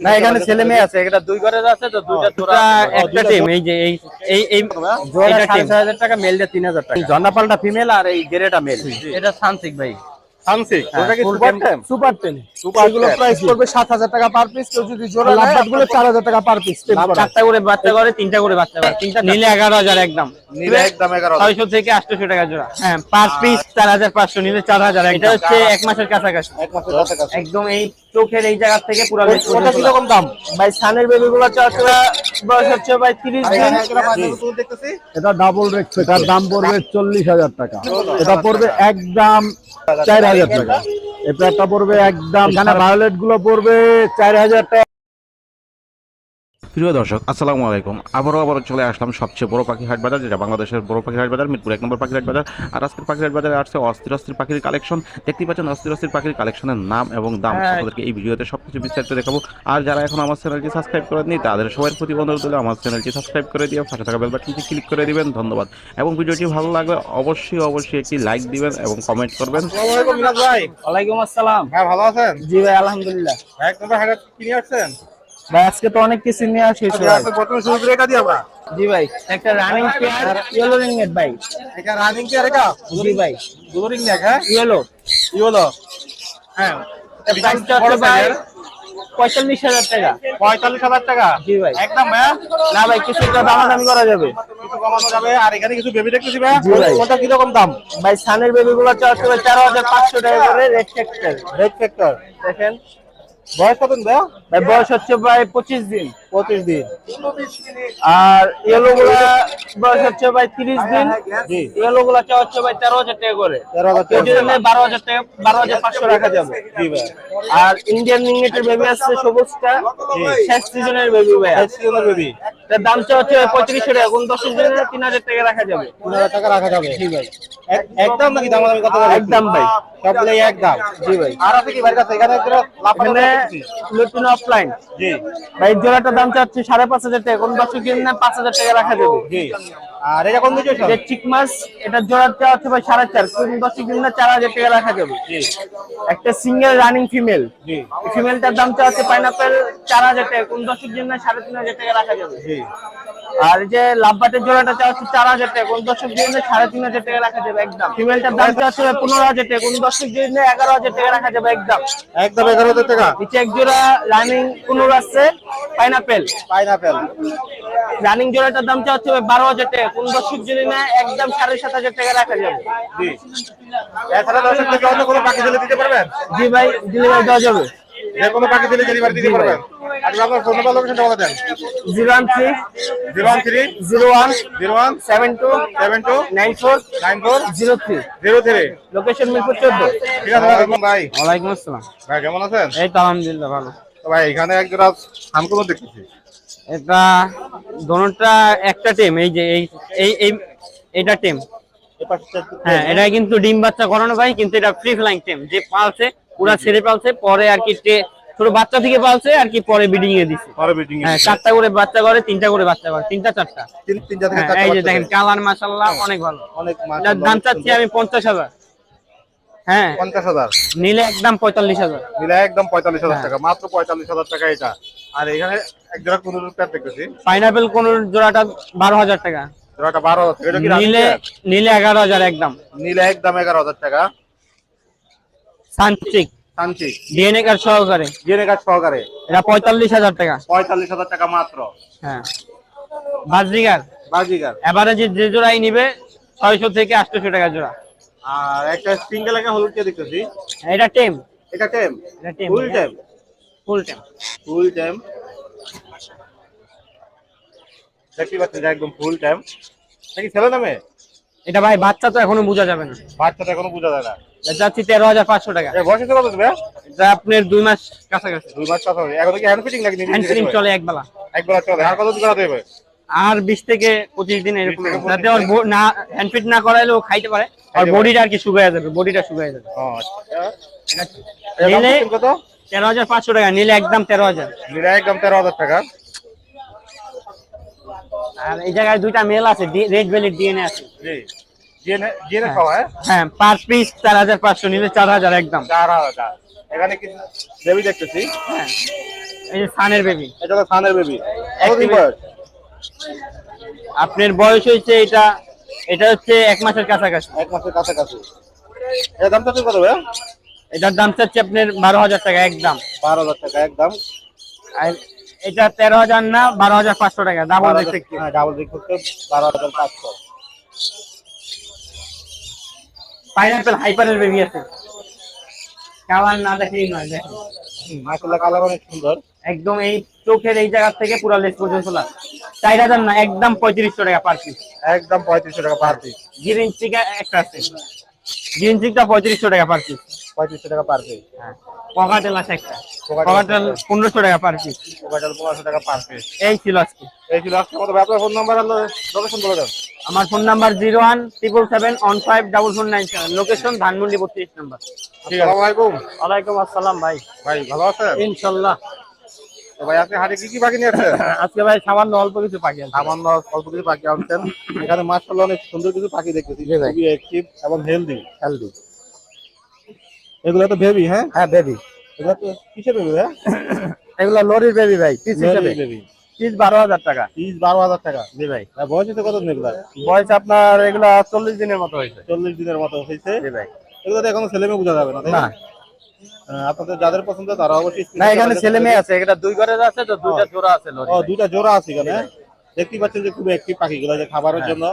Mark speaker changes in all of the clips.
Speaker 1: না এখানে ছেলে মেয়ে আছে এটা দুই ঘরের আছে তো দুইটা জোড়া একটা টিম এই যে এই এই এই জোড়া সাড়ে ছয় হাজার টাকা মেলটা তিন হাজার টাকা। জন্নাপালটা ফিমেল আর এই গেরেটা মেল এটা সানসিক ভাই।
Speaker 2: সানসিক
Speaker 1: হ্যাঁ,
Speaker 2: ওটা কি super
Speaker 1: time-
Speaker 3: super ten
Speaker 2: Super
Speaker 3: এগুলো প্রাইস করবে সাত হাজার টাকা পার পিস কেউ যদি জোড়া লাভবাটগুলো চার হাজার টাকা পার পিস
Speaker 1: চারটা করে বাচ্চা করে তিনটা করে বাচ্চা করে তিনটা নিলে এগারো হাজার একদম।
Speaker 2: নিলে একদম এগারো
Speaker 1: ছয়শো থেকে আটশো টাকা জোড়া। হ্যাঁ পাঁচ পিস চার হাজার পাঁচশো নিলে চার হাজার এটা হচ্ছে এক মাসের কাছাকাছি।
Speaker 2: এক মাসের কাছাকাছি।
Speaker 1: একদম এই চোখের এই জায়গা থেকে পুরো
Speaker 3: কীরকম দাম? ভাই সানের বেবি গুলো চারটা বয়স হচ্ছে ভাই তিরিশ দিন। এটা ডাবল রেট এটার দাম পড়বে চল্লিশ হাজার টাকা। এটা পড়বে একদম চার হাজার টাকা। এটা পড়বে একদম এখানে ভায়োলেটগুলো পড়বে চার হাজার টাকা।
Speaker 4: প্রিয় দর্শক আসসালামু আলাইকুম। আবারও আবারও চলে আসলাম সবচেয়ে বড় পাখি হাট বাজার যেটা বাংলাদেশের বড় পাখি হাট বাজার মিরপুর এক নম্বর পাখি হাট বাজার আর আজকের পাখি হাট বাজারে আসছে অস্থির অস্থির পাখির কালেকশন। দেখতে পাচ্ছেন অস্থির অস্থির পাখির কালেকশনের নাম এবং দাম।
Speaker 1: হ্যাঁ।
Speaker 4: আপনাদেরকে এই ভিডিওতে সবকিছু বিস্তারিত দেখাবো। আর যারা এখন আমার চ্যানেলটি সাবস্ক্রাইব করেননি তাদের সবার প্রতি অনুরোধ হলে আমার চ্যানেলটি সাবস্ক্রাইব করে দিয়ে পাশে থাকা বেল বাটনটি ক্লিক করে দিবেন। ধন্যবাদ। এবং ভিডিওটি ভালো লাগলে অবশ্যই অবশ্যই একটি লাইক দিবেন এবং কমেন্ট করবেন।
Speaker 1: ওয়ালাইকুম আসসালাম।
Speaker 2: হ্যাঁ ভালো আছেন?
Speaker 1: জি ভাই আলহামদুলিল্লাহ।
Speaker 2: এক নম্বর হাজার কিনে আসছেন?
Speaker 1: ভাই আজকে তো অনেক কিছু নিয়ে আসি জি ভাই একটা রানিং পেয়ার ইয়েলো রিংনেট ভাই।
Speaker 2: এটা রানিং এটা?
Speaker 1: জি ভাই।
Speaker 2: দুরিং নেক হ্যাঁ?
Speaker 1: ইয়েলো
Speaker 2: হলো
Speaker 1: হ্যাঁ। প্রাইসটা ভাই পঁয়তাল্লিশ হাজার টাকা।
Speaker 2: পঁয়তাল্লিশ হাজার টাকা?
Speaker 1: জি ভাই।
Speaker 2: একদম ভাইয়া
Speaker 1: না ভাই কিছু একটা দামাদামি করা যাবে।
Speaker 2: কিছু কমানো যাবে। আর এখানে কিছু বেবি দেখতেছি
Speaker 1: ভাই।
Speaker 2: কীরকম দাম?
Speaker 1: ভাই সানের বেবি গুলো ভাই হাজার পাঁচশো টাকা করে রেড
Speaker 2: রেড ফ্যাক্টর
Speaker 1: দেখেন।
Speaker 2: বয়স কত
Speaker 1: ভাই বয়স হচ্ছে প্রায় পঁচিশ দিন।
Speaker 2: পঁচিশ দিন।
Speaker 1: আর ইয়েলো গুলা বয়স হচ্ছে ভাই তিরিশ দিন। ইয়েলো গুলা চা হচ্ছে ভাই তেরো হাজার টাকা করে। বারো হাজার টাকা বারো হাজার পাঁচশো রাখা যাবে।
Speaker 2: জি ভাই।
Speaker 1: আর ইন্ডিয়ান রিংনেটের বেবি আসছে সবুজটা। শেষ সিজনের বেবি ভাই।
Speaker 2: সিজনের বেবি
Speaker 1: তার দামটা হচ্ছে পঁয়ত্রিশশো টাকা কোন দশ দিনের তিন হাজার টাকা রাখা যাবে।
Speaker 2: তিন হাজার টাকা রাখা যাবে।
Speaker 1: ভাই।
Speaker 2: একদম নাকি দাম দামি কত
Speaker 1: একদম ভাই।
Speaker 2: সবগুলো একদম
Speaker 1: জি ভাই।
Speaker 2: আর আছে কি বাড়ির কাছে এখানে
Speaker 1: এখানে
Speaker 2: দেখতেছি।
Speaker 1: অফলাইন
Speaker 2: জি।
Speaker 1: ভাই জোড়াটার দাম চাচ্ছি সাড়ে পাঁচ হাজার টাকা। কোন বাসু কিনে পাঁচ হাজার টাকা রাখা যাবে?
Speaker 2: জি। আর এটা কোন বিষয়
Speaker 1: এটা চিক মাছ এটা জোড়ার চা আছে ভাই সাড়ে চার। কোন বাসু কিনে চার হাজার টাকা রাখা যাবে?
Speaker 2: জি।
Speaker 1: একটা সিঙ্গেল রানিং ফিমেল
Speaker 2: জি।
Speaker 1: ফিমেলটার দাম চাচ্ছে পাইনাপেল চার হাজার টাকা। কোন বাসু কিনে সাড়ে তিন হাজার টাকা রাখা যাবে?
Speaker 2: জি।
Speaker 1: আর যে লাভবাটের জোড়াটা চাওয়া হচ্ছে চার হাজার টাকা কোন দর্শক দিয়ে সাড়ে তিন হাজার টাকা রাখা যাবে একদম। ফিমেলটার দাম চাওয়া হচ্ছে পনেরো হাজার টাকা কোন দর্শক দিয়ে এগারো হাজার টাকা রাখা যাবে একদম।
Speaker 2: একদম এগারো হাজার টাকা।
Speaker 1: নিচে এক জোড়া রানিং পনেরো আছে পাইনাপেল
Speaker 2: পাইনাপেল
Speaker 1: রানিং জোড়াটার দাম চাওয়া হচ্ছে বারো হাজার টাকা কোন দর্শক যদি না একদম সাড়ে সাত হাজার টাকা রাখা যাবে।
Speaker 2: জি। এছাড়া দর্শক অন্য কোনো দিলে দিতে পারবেন?
Speaker 1: জি ভাই ডেলিভারি দেওয়া যাবে।
Speaker 2: যে কোনো পাখি দিলে ডেলিভারি দিতে পারবেন। আর আপনার ফোন নাম্বার লোকেশনটা বলে দেন।
Speaker 1: Zero one three
Speaker 2: zero one three
Speaker 1: zero one
Speaker 2: zero one
Speaker 1: seven two
Speaker 2: seven two
Speaker 1: nine four
Speaker 2: nine four
Speaker 1: zero three.
Speaker 2: Zero three.
Speaker 1: Location Mirpur চোদ্দ।
Speaker 2: ঠিক আছে ভাই
Speaker 1: ওয়ালাইকুম আসসালাম।
Speaker 2: ভাই কেমন আছেন?
Speaker 1: এই তো আলহামদুলিল্লাহ ভালো।
Speaker 2: ভাই এখানে এক জোড়া হামকুলো দেখতেছি।
Speaker 1: এটা দোনোটা একটা টিম এই যে এই এই এই এটা টিম হ্যাঁ এটা কিন্তু ডিম বাচ্চা করানো ভাই কিন্তু এটা ফ্রি ফ্লাইং টিম যে পালছে পুরা ছেড়ে পালছে পরে আর কি ছোট বাচ্চা থেকে পালছে আর কি পরে বিডিং এ দিছে।
Speaker 2: পরে মিটিং
Speaker 1: হ্যাঁ চারটা করে বাচ্চা করে তিনটা করে বাচ্চা করে তিনটা চারটা।
Speaker 2: তিন তিন থেকে
Speaker 1: হ্যাঁ,
Speaker 2: চারটা
Speaker 1: এই যে দেখেন কালার মাশাল্লাহ অনেক ভালো।
Speaker 2: অনেক মাশাআল্লাহ,
Speaker 1: দাম চাচ্ছি আমি পঞ্চাশ হাজার। হ্যাঁ
Speaker 2: পঞ্চাশ হাজার।
Speaker 1: নিলে একদম পঁয়তাল্লিশ হাজার।
Speaker 2: নিলে একদম পঁয়তাল্লিশ হাজার
Speaker 1: হ্যাঁ।
Speaker 2: টাকা মাত্র পঁয়তাল্লিশ হাজার টাকা এটা। আর এখানে এক জোড়া কোন প্যাট দেখতেছি।
Speaker 1: পাইনাপেল কোন জোড়াটা বারো হাজার টাকা।
Speaker 2: জোড়াটা বারো এটা কি
Speaker 1: নিলে নিলে এগারো হাজার একদম।
Speaker 2: নিলে একদম এগারো হাজার টাকা।
Speaker 1: সান্ত্রিক
Speaker 2: শান্তি
Speaker 1: ডিএনএ কার্ড সহকারে।
Speaker 2: জেনে কাজ সহকারে।
Speaker 1: এটা পঁয়তাল্লিশ হাজার টাকা।
Speaker 2: পঁয়তাল্লিশ হাজার টাকা মাত্র।
Speaker 1: হ্যাঁ। বাজরিগার
Speaker 2: বাজিগার
Speaker 1: এভারেজে যে জোড়াই নিবে ছয়শো থেকে আটশোশো টাকা জোড়া।
Speaker 2: আর একটা সিঙ্গেল একটা হলুদ কে দেখতেছি?
Speaker 1: এটা টেম।
Speaker 2: এটা টেম?
Speaker 1: এটা টেম
Speaker 2: ফুল টেম?
Speaker 1: ফুল টেম।
Speaker 2: ফুল টাইম দেখতে পাচ্ছেন একদম ফুল টাইম নাকি ছেলে নামে?
Speaker 1: এটা ভাই বাচ্চা তো এখনও বোঝা যাবে না।
Speaker 2: বাচ্চাটা এখনও বোঝা যায় না।
Speaker 1: যাচ্ছি তেরো হাজার পাঁচশো টাকা।
Speaker 2: বয়স কত তুমি?
Speaker 1: এটা আপনার দুই মাস কাছাকাছি।
Speaker 2: দুই মাস হবে এখন কি হ্যান্ড ফিটিং নাকি
Speaker 1: হ্যান্ড
Speaker 2: করে?
Speaker 1: চলে এক বেলা।
Speaker 2: চলে। আর কত দিন করাতে হবে?
Speaker 1: আর বিশ থেকে পঁচিশ দিন এরকম।
Speaker 2: 20 থেকে 25
Speaker 1: যাতে ওর না হ্যান্ড ফিট না করাইলে ও খাইতে পারে। আর বডিটা আর কি শুকায় যাবে বডিটা শুকায় যাবে।
Speaker 2: আচ্ছা।
Speaker 1: নিলে
Speaker 2: কত?
Speaker 1: তেরো হাজার পাঁচশো টাকা নিলে একদম তেরো হাজার।
Speaker 2: নিলে একদম তেরো হাজার টাকা।
Speaker 1: আর এই জায়গায় দুইটা মেল আছে রেড ভ্যালির ডিএনএ আছে।
Speaker 2: জি। জেনে জেনে খাওয়া হ্যাঁ?
Speaker 1: হ্যাঁ পার পিস চার হাজার পাঁচশো নিলে চার হাজার একদম।
Speaker 2: চার হাজার। এখানে দেবী দেখতেছি?
Speaker 1: হ্যাঁ। এই সানের বেবি
Speaker 2: এটা হলো সানের বেবি কতদিন বয়স?
Speaker 1: আপনার বয়স হয়েছে এটা এটা হচ্ছে এক মাসের কাছাকাছি।
Speaker 2: এক মাসের কাছাকাছি। এর দাম চাচ্ছেন কত
Speaker 1: এটার দাম চাচ্ছে আপনার বারো হাজার টাকা একদম।
Speaker 2: বারো হাজার টাকা একদম।
Speaker 1: আর এটা তেরো হাজার না বারো হাজার পাঁচশো টাকা। ডাবল দেখতে
Speaker 2: হ্যাঁ ডাবল দিক করতে বারো হাজার পাঁচশো।
Speaker 1: পাইনাপেল হাইপারের বেবি আছে। কালার না দেখেই নয় দেখেন।
Speaker 2: মাসাল্লাহ কালার অনেক সুন্দর।
Speaker 1: একদম এই চোখের এই জায়গা থেকে পুরো লেস পর্যন্ত খোলা। চার হাজার না একদম পঁয়ত্রিশশো টাকা পার পিস
Speaker 2: একদম পঁয়ত্রিশশো টাকা পার পিস
Speaker 1: গ্রিন চিকা একটা আছে। গ্রিন চিকটা পঁয়ত্রিশশো টাকা পার পিস
Speaker 2: পঁয়ত্রিশশো টাকা পার পিস
Speaker 1: হ্যাঁ পকাটেল আছে একটা। পকাটেল পনেরোশো টাকা পার পিস
Speaker 2: ওটার পনেরোশো টাকা পার পিস
Speaker 1: এই ছিল আজকে।
Speaker 2: এই ছিল আজকে। কত ভাই আপনার ফোন নাম্বার লোকেশন বলে দেন
Speaker 1: আমার phone number zero one triple seven one five double four nine seven location Dhanmondi বত্রিশ নাম্বার। ওয়ালাইকুম আসসালাম ভাই।
Speaker 2: ভাই ভালো আছেন?
Speaker 1: ইনশাল্লাহ।
Speaker 2: ভাই আপনি হাটে কি কি বাকি নিয়ে আসছেন?
Speaker 1: আজকে ভাই সামান্য অল্প কিছু পাখি আছে।
Speaker 2: সামান্য অল্প কিছু পাখি আনছেন। এখানে মাশাআল্লাহ অনেক সুন্দর কিছু পাখি দেখতেছি।
Speaker 1: ভাই।
Speaker 2: খুবই অ্যাক্টিভ এবং হেলদি
Speaker 1: হেলদি
Speaker 2: এগুলো তো বেবি হ্যাঁ?
Speaker 1: হ্যাঁ বেবি
Speaker 2: এগুলো তো কিসের বেবি হ্যাঁ
Speaker 1: এগুলো লরির বেবি ভাই পিস হিসেবে
Speaker 2: বেবি
Speaker 1: পিস বারো হাজার টাকা।
Speaker 2: পিস বারো হাজার টাকা।
Speaker 1: জি ভাই।
Speaker 2: বয়স হচ্ছে কত এগুলা
Speaker 1: বয়স আপনার এগুলা চল্লিশ দিনের মতো হয়েছে।
Speaker 2: চল্লিশ দিনের মতো হয়েছে?
Speaker 1: জি ভাই।
Speaker 2: এগুলো তো এখনও ছেলে মেয়ে বোঝা যাবে না
Speaker 1: না?
Speaker 2: আপনাদের যাদের পছন্দ তারা অবশ্যই
Speaker 1: না এখানে ছেলে মেয়ে আছে এটা দুই ঘরের আছে তো দুইটা জোড়া আছে
Speaker 2: ও দুইটা জোড়া আছে এখানে। দেখতেই পাচ্ছেন যে খুব অ্যাক্টিভ পাখিগুলো যে খাবারের জন্য।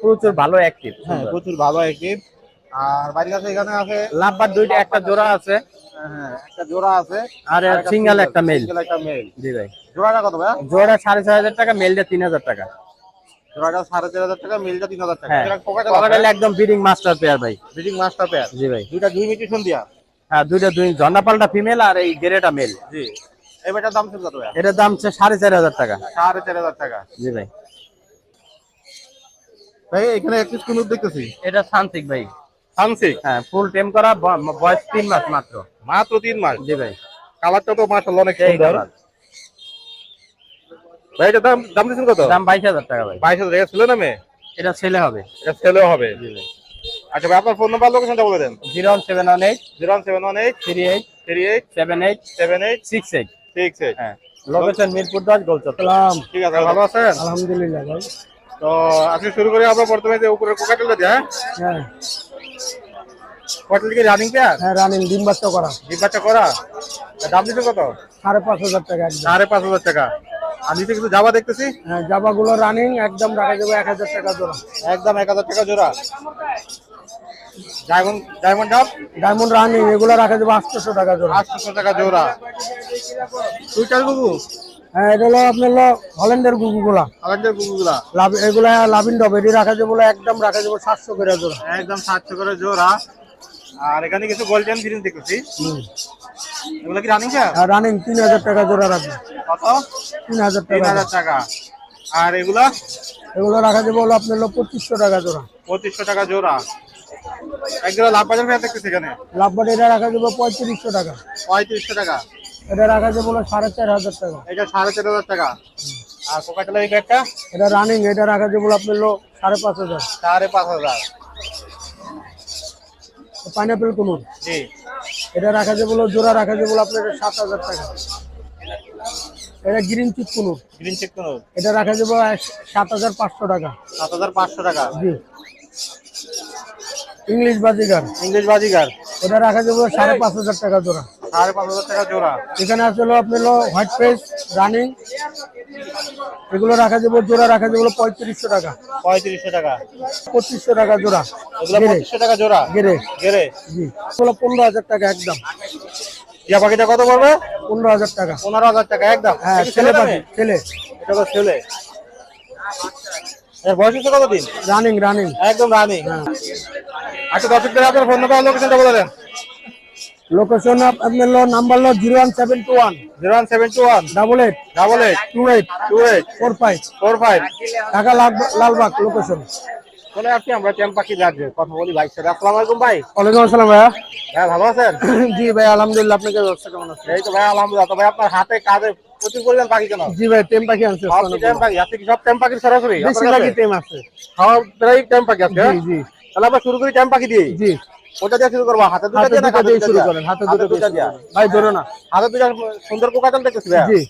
Speaker 1: প্রচুর ভালো অ্যাক্টিভ
Speaker 2: হ্যাঁ প্রচুর ভালো অ্যাক্টিভ আর বাড়ির কাছে এখানে আছে
Speaker 1: লাভবার দুইটা একটা জোড়া আছে।
Speaker 2: হ্যাঁ একটা জোড়া আছে।
Speaker 1: আর সিঙ্গেল একটা মেল
Speaker 2: একটা মেল
Speaker 1: জি ভাই।
Speaker 2: জোড়াটা কত ভাই
Speaker 1: জোড়া সাড়ে ছয় হাজার টাকা মেলটা তিন হাজার টাকা।
Speaker 2: জোড়াটা সাড়ে চার হাজার টাকা মেলটা তিন হাজার টাকা।
Speaker 1: হ্যাঁ।
Speaker 2: এটা কোকাটেল
Speaker 1: একদম বিডিং মাস্টার পেয়ার ভাই।
Speaker 2: ব্রিডিং মাস্টার পেয়ার
Speaker 1: জি ভাই।
Speaker 2: দুইটা দুই মিউটেশন দিয়া?
Speaker 1: হ্যাঁ দুইটা দুই জন্নাপালটা ফিমেল আর এই গেরেটা মেল
Speaker 2: জি। এই বেটার দাম কত ভাই
Speaker 1: এটার দাম হচ্ছে সাড়ে চার হাজার টাকা।
Speaker 2: সাড়ে চার হাজার টাকা।
Speaker 1: জি ভাই।
Speaker 2: ভাই এখানে একত্রিশ কোন দেখতেছি।
Speaker 1: এটা সান্তিক ভাই।
Speaker 2: সানসিক
Speaker 1: হ্যাঁ ফুল টেম করা বয়স তিন মাস মাত্র।
Speaker 2: মাত্র তিন মাস?
Speaker 1: জি ভাই।
Speaker 2: কালারটা তো মাশাআল্লাহ অনেক সুন্দর। ভাই এটা দাম দাম দিচ্ছেন কত?
Speaker 1: দাম বাইশ হাজার টাকা ভাই।
Speaker 2: বাইশ হাজার এটা ছিল না মেয়ে?
Speaker 1: এটা ছেলে হবে।
Speaker 2: এটা ছেলেও হবে।
Speaker 1: জি ভাই।
Speaker 2: আচ্ছা ভাই আপনার ফোন নাম্বার লোকেশনটা বলে দেন।
Speaker 1: Zero one seven one eight
Speaker 2: zero seven one eight
Speaker 1: three eight
Speaker 2: three eight
Speaker 1: seven eight
Speaker 2: seven eight
Speaker 1: six eight.
Speaker 2: Six eight.
Speaker 1: হ্যাঁ লোকেশন মিরপুর দশ গোলচত্বর।
Speaker 2: ঠিক আছে ভালো আছেন?
Speaker 3: আলহামদুলিল্লাহ ভাই।
Speaker 2: তো আজকে শুরু করি আমরা প্রথমে যে উপরে কোকাটেলটা দিয়ে হ্যাঁ।
Speaker 3: হ্যাঁ
Speaker 2: কি রানিং পেয়ার
Speaker 3: হ্যাঁ রানিং ডিম বাচ্চা করা।
Speaker 2: ডিম বাচ্চা করা? দাম দিচ্ছে কত?
Speaker 3: সাড়ে পাঁচ হাজার টাকা
Speaker 2: সাড়ে পাঁচ হাজার টাকা। আর নিচে কিছু যাবা দেখতেছি?
Speaker 3: হ্যাঁ জাবাগুলো রানিং একদম রাখা যাবে এক হাজার টাকা জোড়া।
Speaker 2: একদম এক হাজার টাকা জোড়া। ডায়মন্ড ডায়মন্ড ডাব
Speaker 3: ডায়মন্ড রানিং এগুলো রাখা যাবে আটশোশো টাকা জোড়া।
Speaker 2: আটশোশো টাকা জোড়া। সুইটার গুগু?
Speaker 3: হ্যাঁ এটা হলো আপনার হলো হল্যান্ডের গুগুগুলা। লাভ এগুলা লাভিন ডব এটি রাখা যাবে একদম রাখা যাবে সাতশো করে জোড়া।
Speaker 2: একদম সাতশো করে জোড়া। আর এখানে কিছু গোল্ডেন গ্রিন দেখতেছি। এগুলো কি রানিং স্যার
Speaker 3: আর রানিং তিন হাজার টাকা জোড়া রাখবে।
Speaker 2: কত?
Speaker 3: তিন হাজার
Speaker 2: তিন হাজার টাকা। আর এগুলা?
Speaker 3: এগুলো রাখা যাবে হলো আপনার হলো পঁচিশশো টাকা জোড়া।
Speaker 2: পঁচিশশো টাকা জোড়া। একজোড়া লাভ বাজার ফেয়ার দেখতেছি এখানে।
Speaker 3: লাভবাট এটা রাখা যাবে পঁয়ত্রিশশো টাকা।
Speaker 2: পঁয়ত্রিশশো টাকা।
Speaker 3: এটা রাখা যাবে হলো সাড়ে চার হাজার টাকা।
Speaker 2: এটা সাড়ে চার হাজার টাকা। আর কোকাটেলের এই ব্যাগটা?
Speaker 3: এটা রানিং এটা রাখা যাবে হলো আপনার হলো সাড়ে পাঁচ হাজার।
Speaker 2: সাড়ে পাঁচ হাজার।
Speaker 3: পাইনাপেল কুনুর
Speaker 2: জি।
Speaker 3: এটা রাখা যাবে হলো জোড়া রাখা যাবে হলো আপনার সাত হাজার টাকা। এটা green cheek conure
Speaker 2: green cheek কোনো
Speaker 3: এটা রাখা যাবে সাত হাজার পাঁচশো টাকা।
Speaker 2: সাত হাজার পাঁচশো টাকা।
Speaker 3: জি। ইংলিশ বাজিগার।
Speaker 2: ইংলিশ বাজিগার।
Speaker 3: এটা রাখা যাবে সাড়ে পাঁচ হাজার টাকা জোড়া।
Speaker 2: সাড়ে পাঁচ হাজার টাকা জোড়া।
Speaker 3: এখানে আছে হলো আপনার হোয়াইট ফেস রানিং এগুলো রাখা যাবে জোড়া রাখা যাবে পঁয়ত্রিশশো টাকা।
Speaker 2: পঁয়ত্রিশশো টাকা।
Speaker 3: পঁচিশশো টাকা জোড়া।
Speaker 2: পঁচিশশো টাকা জোড়া?
Speaker 3: গেরে
Speaker 2: গেরে
Speaker 3: জি। এগুলো পনেরো হাজার টাকা একদম।
Speaker 2: টিয়া পাখিটা কত পড়বে?
Speaker 3: পনেরো হাজার টাকা।
Speaker 2: পনেরো হাজার টাকা একদম।
Speaker 3: হ্যাঁ ছেলে
Speaker 2: ছেলে
Speaker 3: পাখি ছেলে।
Speaker 2: এটা তো ছেলে। এর বয়স হচ্ছে কতদিন?
Speaker 3: রানিং রানিং
Speaker 2: একদম রানি
Speaker 3: হ্যাঁ।
Speaker 2: আচ্ছা দর্শকদের আপনার ফোন নাম্বার লোকেশনটা বলে দেন।
Speaker 3: লোকেশন আপনার হলো নাম্বার হলো zero one seven two one
Speaker 2: zero one seven two one
Speaker 3: double eight
Speaker 2: double eight
Speaker 3: two eight
Speaker 2: two eight
Speaker 3: four five
Speaker 2: four five
Speaker 3: Dhaka লাল- লালবাগ লোকেশন
Speaker 2: চলে আসছি আমরা টেম পাখি রাখবে কথা বলি ভাই সাথে। আসসালামু আলাইকুম ভাই।
Speaker 3: ওয়ালাইকুম আসসালাম ভাইয়া।
Speaker 2: হ্যাঁ ভালো আছেন?
Speaker 3: জি ভাই আলহামদুলিল্লাহ আপনাকে ব্যবস্থা কেমন আছে?
Speaker 2: এই তো ভাই আলহামদুলিল্লাহ। তো ভাই আপনার হাতে কাজে প্রচুর পরিমাণ পাখি কেন?
Speaker 3: জি ভাই টেম পাখি আনছে
Speaker 2: সব কি টেম পাখি আজকে কি সব টেম পাখির সরাসরি
Speaker 3: আছে।
Speaker 2: সব প্রায় টেম পাখি আছে
Speaker 3: জি জি।
Speaker 2: তাহলে আমরা শুরু করি ট্যাম পাখি দিয়ে।
Speaker 3: জি।
Speaker 2: ওটা দিয়ে শুরু করব হাতে দুটো দিয়ে হাতে
Speaker 3: দিয়ে
Speaker 2: দুটো
Speaker 3: শুরু করেন হাতে দিয়ে। ভাই ধরো না।
Speaker 2: হাতে দুটো সুন্দর কোকাটাল দেখতেছি ভাইয়া
Speaker 3: জি।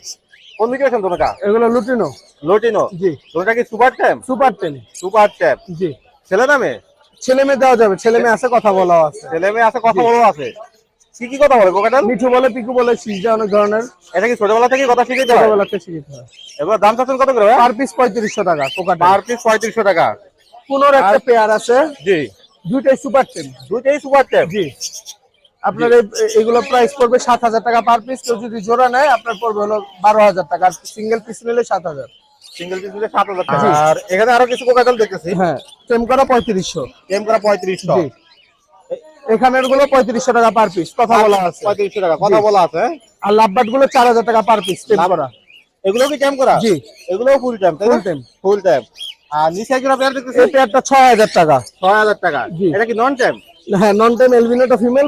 Speaker 2: কোন দিকে তোমাটা
Speaker 3: এগুলো লুটিনো।
Speaker 2: লোটিনো?
Speaker 3: জি।
Speaker 2: তোটা কি সুপার
Speaker 3: সুপার
Speaker 2: সুপার
Speaker 3: জি।
Speaker 2: ছেলে নামে
Speaker 3: ছেলে মেয়ে দেওয়া যাবে ছেলে মেয়ে আছে কথা বলাও আছে।
Speaker 2: ছেলে মেয়ে আছে কথা বলো আছে। কি কি কথা বলে কোকাটাল
Speaker 3: মিঠু বলে পিকু বলে সিজা অনেক ধরনের।
Speaker 2: এটা কি ছোটবেলা থেকে কথা শিখে দেওয়া
Speaker 3: ছোটবেলাতে শিখিতে হয়
Speaker 2: এবার দাম চাচ্ছেন কত করে
Speaker 3: পার পিস পঁয়ত্রিশশো টাকা কোকাটা
Speaker 2: পার পিস পঁয়ত্রিশশো টাকা।
Speaker 3: পুনর একটা পেয়ার আছে।
Speaker 2: জি।
Speaker 3: দুইটাই সুপার টেন
Speaker 2: দুইটাই সুপার ট্যাম
Speaker 3: জি। আপনার এগুলো প্রাইস পড়বে সাত হাজার টাকা পার পিস কেউ যদি জোড়া নেয় আপনার পড়বে হলো বারো হাজার টাকা। আর সিঙ্গেল পিস নিলে সাত হাজার।
Speaker 2: সিঙ্গেল পিস দিলে সাত হাজার টাকা। আর এখানে আরও কিছু দেখতেছি।
Speaker 3: হ্যাঁ। করা পঁয়ত্রিশশো।
Speaker 2: এম করা পঁয়ত্রিশশো।
Speaker 3: এখানেরগুলো পঁয়ত্রিশশো টাকা পার পিস কথা বলা আছে।
Speaker 2: পঁয়ত্রিশশো টাকা। কথা বলা আছে হ্যাঁ?
Speaker 3: আর লাভবাটগুলো চার হাজার টাকা পার পিস টেম করা।
Speaker 2: এগুলো কি ট্যাম করা?
Speaker 3: জি।
Speaker 2: এগুলো ফুল ট্যাম তাই
Speaker 3: Full
Speaker 2: ফুল ট্যাম আর নিচে একজন পেয়ার দেখতেছি
Speaker 3: এই পেয়ারটা ছয় হাজার টাকা।
Speaker 2: ছয় হাজার টাকা।
Speaker 3: জি।
Speaker 2: এটা কি নন ট্যাম
Speaker 3: হ্যাঁ নন টাইম এলবিনোটা ফিমেল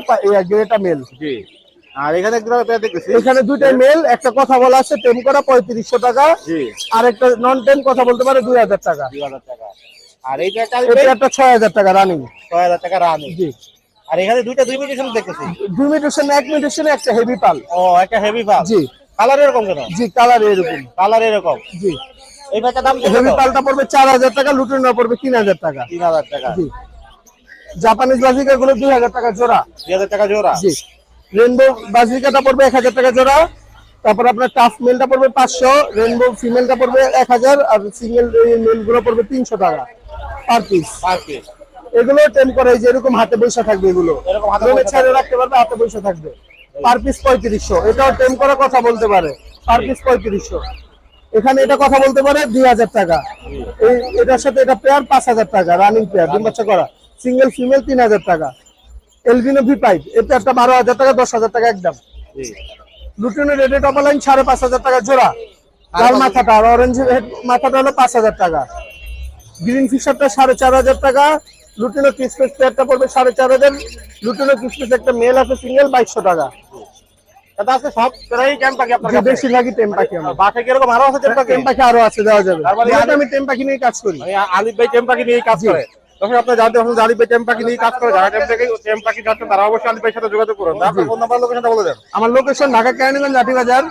Speaker 3: গ্রেটা মেল
Speaker 2: জি। আর এখানে একজন পেয়ার দেখতেছি।
Speaker 3: এখানে দুইটাই মেল একটা কথা বলা আছে টেম করা পঁয়ত্রিশশো টাকা।
Speaker 2: জি।
Speaker 3: আর একটা নন টেম কথা বলতে পারে দুই হাজার টাকা।
Speaker 2: দুই হাজার টাকা। আর এই পেয়ারটা
Speaker 3: এই পেয়ারটা ছয় হাজার টাকা রানিং
Speaker 2: ছয় হাজার টাকা রানি
Speaker 3: জি।
Speaker 2: আর এখানে দুইটা দুই মিনিটেশন দেখতেছি।
Speaker 3: দুই মিটার এক মিটার একটা হেভি পাল
Speaker 2: ও একটা হেভি পাল
Speaker 3: জি।
Speaker 2: কালার এরকম কেন?
Speaker 3: জি কালার এরকম।
Speaker 2: কালার এরকম।
Speaker 3: জি।
Speaker 2: এই দাম
Speaker 3: হেভি পালটা পড়বে চার হাজার টাকা লুটিনা পড়বে তিন হাজার টাকা।
Speaker 2: তিন হাজার টাকা।
Speaker 3: জি। জাপানিজ বাজিকা গুলো দুই হাজার টাকা জোড়া।
Speaker 2: দুই হাজার টাকা জোড়া।
Speaker 3: জি। রেনবো বাজিকাটা পড়বে এক হাজার টাকা জোড়া। তারপর আপনার টাফ মেলটা পড়বে পাঁচশো রেনবো ফিমেলটা পড়বে এক হাজার আর সিঙ্গেল মেলগুলো পড়বে তিনশো টাকা পার পিস।
Speaker 2: Per piece.
Speaker 3: এগুলো টেন করে যে এরকম হাতে পয়সা থাকবে এগুলো।
Speaker 2: এরকম হাতে
Speaker 3: ছেড়ে রাখতে পারবে হাতে বসে থাকবে। পার পিস পঁয়ত্রিশশো। এটাও টেন করে কথা বলতে পারে। পার পিস পঁয়ত্রিশশো। এখানে এটা কথা বলতে পারে দুই হাজার টাকা। এই এটার সাথে এটা পেয়ার পাঁচ হাজার টাকা রানিং পেয়ার ডিম বাচ্চা করা। সিঙ্গেল ফিমেল তিন হাজার টাকা। এলবিনো ভি পাইপ এই পেয়ারটা বারো হাজার টাকা দশ হাজার টাকা একদম।
Speaker 2: জি।
Speaker 3: লুটিনের রেডে টপ লাইন সাড়ে পাঁচ হাজার টাকা জোড়া। লাল মাথাটা আর অরেঞ্জ মাথাটা হলো পাঁচ হাজার টাকা। গ্রিন ফিশারটা সাড়ে চার হাজার টাকা। লুটিনো কিসমিস পেয়ারটা পড়বে সাড়ে চার হাজার। লুটিনো কিসমিস একটা মেল আছে সিঙ্গেল বাইশশো টাকা।
Speaker 2: এটা আছে সব প্রায় ক্যাম্প পাখি আপনার কাছে।
Speaker 3: বেশিরভাগই টেম পাখি আমার।
Speaker 2: বাসে কীরকম আরও আছে ক্যাম্প পাখি?
Speaker 3: টেম পাখি আরও আছে দেওয়া যাবে।
Speaker 2: তার
Speaker 3: আমি টেম পাখি নিয়ে কাজ করি।
Speaker 2: আলিফ ভাই টেম পাখি নিয়ে কাজ করে। তখন আপনি জানতে পারছেন আলিফ ভাই টেম পাখি নিয়ে কাজ করে। যারা টেম থেকে টেম পাখি যাচ্ছেন তারা অবশ্যই আলিফ ভাইয়ের সাথে যোগাযোগ করুন। আপনার ফোন নাম্বার লোকেশনটা বলে দেন।
Speaker 3: আমার লোকেশন ঢাকা কেরানীগঞ্জ লাঠি বাজার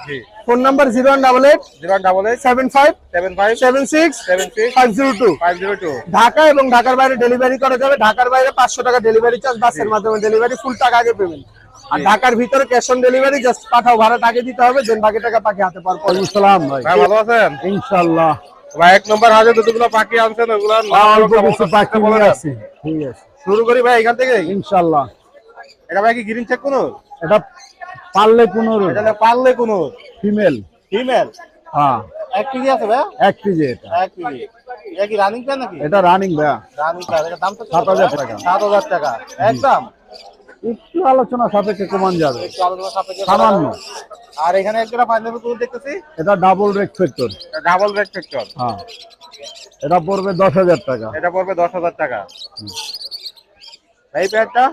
Speaker 3: phone number zero one double eight
Speaker 2: zero double eight
Speaker 3: seven five
Speaker 2: seven five
Speaker 3: seven six
Speaker 2: seven six
Speaker 3: five zero two
Speaker 2: five zero two
Speaker 3: Dhaka এবং ঢাকার বাইরে ডেলিভারি করা যাবে। ঢাকার বাইরে পাঁচশো টাকা ডেলিভারি চার্জ বাসের মাধ্যমে ডেলিভারি ফুল টাকা আগে পেমেন্ট আর ঢাকার ভিতরে cash on delivery just Pathao ভাড়াটা আগে দিতে হবে দেন বাকি টাকা পাখি হাতে পার। সালাম ভাই।
Speaker 2: ভাই ভালো আছেন?
Speaker 3: ইনশাআল্লাহ।
Speaker 2: ভাই এক নম্বর হাজার যতগুলো পাখি আনছেন ওগুলো
Speaker 3: অল্প কিছু পাখি নিয়ে আসি ঠিক আছে
Speaker 2: শুরু করি ভাই এখান থেকে
Speaker 3: ইনশাআল্লাহ।
Speaker 2: এটা ভাই কি গ্রিন চেক কোনো?
Speaker 3: এটা পারলে কোনো
Speaker 2: এটা পারলে কোনো?
Speaker 3: ফিমেল
Speaker 2: ফিমেল
Speaker 3: হ্যাঁ।
Speaker 2: এক কেজি আছে ভাই
Speaker 3: এক কেজি এটা।
Speaker 2: এক কেজি। এটা কি রানিং প্যান নাকি?
Speaker 3: এটা রানিং ভাইয়া।
Speaker 2: রানিং প্যান এটা দাম তো
Speaker 3: সাত হাজার টাকা।
Speaker 2: সাত হাজার টাকা। একদম?
Speaker 3: একটু আলোচনা সাপেক্ষে কমান যাবে। সামান্য।
Speaker 2: আর এখানে একটা ফাইনাল কুকুর দেখতেছি?
Speaker 3: এটা double red factor
Speaker 2: double red factor
Speaker 3: হ্যাঁ। এটা পড়বে দশ হাজার টাকা।
Speaker 2: এটা পড়বে দশ হাজার টাকা। এই প্যাডটা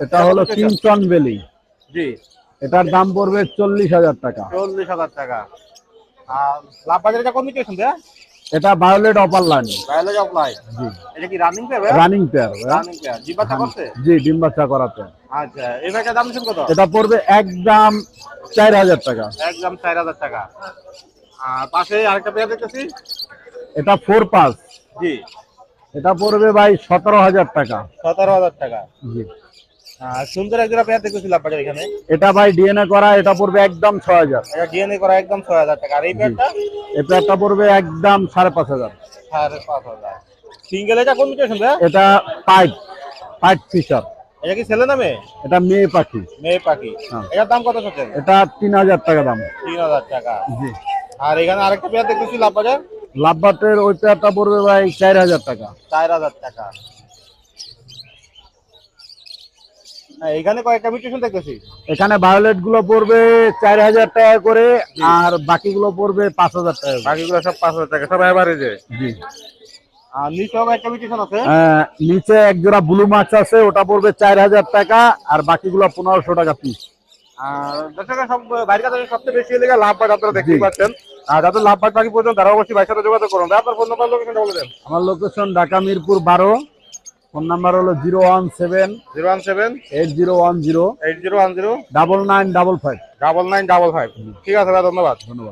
Speaker 3: এটা হলো কিংটন বেলি
Speaker 2: জি।
Speaker 3: এটার দাম পড়বে চল্লিশ হাজার টাকা।
Speaker 2: চল্লিশ হাজার টাকা। আর লাভ বাজার এটা কমিটেশন দেয়
Speaker 3: এটা ভায়োলেট অপার লাইন
Speaker 2: বায়োলজি অফলাই
Speaker 3: জি।
Speaker 2: এটা কি running pair
Speaker 3: running pair
Speaker 2: running pair জিব্বাটা করছে?
Speaker 3: জি ডিম বাচ্চা করাতে
Speaker 2: আচ্ছা ব্যাগটার দাম কত?
Speaker 3: এটা পড়বে একদম চার হাজার টাকা।
Speaker 2: একদম চার হাজার টাকা। আর পাশে আরেকটা পেয়ার দেখতেছি।
Speaker 3: এটা ফোর পাস
Speaker 2: জি।
Speaker 3: এটা পড়বে ভাই সতেরো হাজার টাকা।
Speaker 2: সতেরো হাজার টাকা।
Speaker 3: জি।
Speaker 2: সুন্দর একজোড়া পেয়ার দেখতেছি লাভ বাজার এখানে।
Speaker 3: এটা ভাই ডিএনএ করা এটা পড়বে একদম ছয় হাজার।
Speaker 2: এটা ডিএনএ করা একদম ছয় হাজার টাকা। আর এই পেয়ারটা?
Speaker 3: এই পেয়ারটা পড়বে একদম সাড়ে পাঁচ হাজার।
Speaker 2: সাড়ে পাঁচ হাজার। সিঙ্গেল এটা কোন মিটেশন ভাই
Speaker 3: এটা পাইপ পাইপ ফিশার।
Speaker 2: এটা কি ছেলে নামে?
Speaker 3: এটা মেয়ে পাখি।
Speaker 2: মেয়ে পাখি।
Speaker 3: হ্যাঁ।
Speaker 2: এটার দাম কত হচ্ছে
Speaker 3: এটা তিন হাজার টাকা দাম।
Speaker 2: তিন হাজার টাকা।
Speaker 3: জি।
Speaker 2: আর এখানে আরেকটা পেয়ার দেখতেছি লাভ বাজার
Speaker 3: লাভবাটের ওই পেয়ারটা পড়বে ভাই চার হাজার টাকা।
Speaker 2: চার হাজার টাকা হ্যাঁ, এখানে কয়েকটা মিউটেশন দেখতেছি।
Speaker 3: এখানে ভায়োলেটগুলো পড়বে চার হাজার টাকা করে আর বাকিগুলো পড়বে পাঁচ হাজার টাকা।
Speaker 2: বাকিগুলো সব পাঁচ হাজার টাকা সব
Speaker 3: জি।
Speaker 2: আর নিচেও একটা মিউটেশন আছে?
Speaker 3: নিচে এক জোড়া ব্লু মাছ আছে ওটা পড়বে চার হাজার টাকা আর বাকিগুলো পনেরোশো টাকা পিস
Speaker 2: আর দর্শকের সব বাইরের কাছে সবচেয়ে বেশি লেগে লাভ আপনারা দেখতেই। পাচ্ছেন। আর যাদের লাভ বাকি পর্যন্ত তারা অবশ্যই ভাইয়ের সাথে যোগাযোগ করুন। আপনার ফোন নাম্বার লোকেশনটা বলে দেন।
Speaker 3: আমার লোকেশন ঢাকা মিরপুর বারো।
Speaker 5: ফোন নাম্বার হলো zero one seven
Speaker 2: zero one seven
Speaker 5: eight zero one zero
Speaker 2: eight zero one zero
Speaker 5: double nine double five.
Speaker 2: Double nine double five. ঠিক আছে ভাই ধন্যবাদ।
Speaker 5: ধন্যবাদ।